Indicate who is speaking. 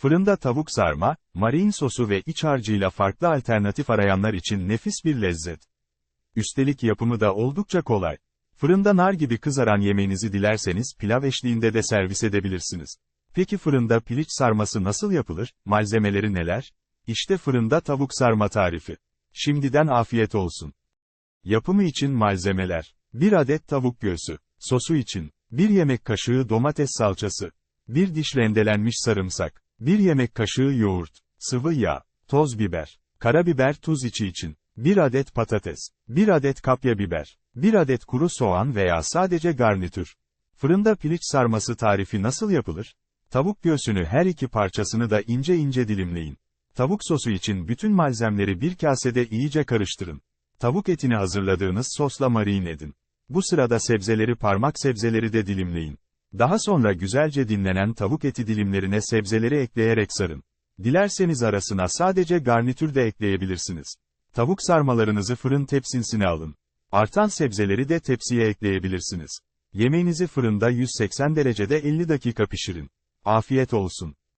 Speaker 1: Fırında tavuk sarma, marin sosu ve iç harcıyla farklı alternatif arayanlar için nefis bir lezzet. Üstelik yapımı da oldukça kolay. Fırında nar gibi kızaran yemeğinizi dilerseniz pilav eşliğinde de servis edebilirsiniz. Peki fırında piliç sarması nasıl yapılır? Malzemeleri neler? İşte fırında tavuk sarma tarifi. Şimdiden afiyet olsun. Yapımı için malzemeler. 1 adet tavuk göğsü. Sosu için. 1 yemek kaşığı domates salçası. 1 diş rendelenmiş sarımsak. 1 yemek kaşığı yoğurt. Sıvı yağ. Toz biber. Karabiber tuz içi için. 1 adet patates. 1 adet kapya biber. 1 adet kuru soğan veya sadece garnitür. Fırında piliç sarması tarifi nasıl yapılır? Tavuk göğsünü her iki parçasını da ince ince dilimleyin. Tavuk sosu için bütün malzemeleri bir kasede iyice karıştırın. Tavuk etini hazırladığınız sosla marin edin. Bu sırada sebzeleri parmak sebzeleri de dilimleyin. Daha sonra güzelce dinlenen tavuk eti dilimlerine sebzeleri ekleyerek sarın. Dilerseniz arasına sadece garnitür de ekleyebilirsiniz. Tavuk sarmalarınızı fırın tepsisine alın. Artan sebzeleri de tepsiye ekleyebilirsiniz. Yemeğinizi fırında 180 derecede 50 dakika pişirin. Afiyet olsun.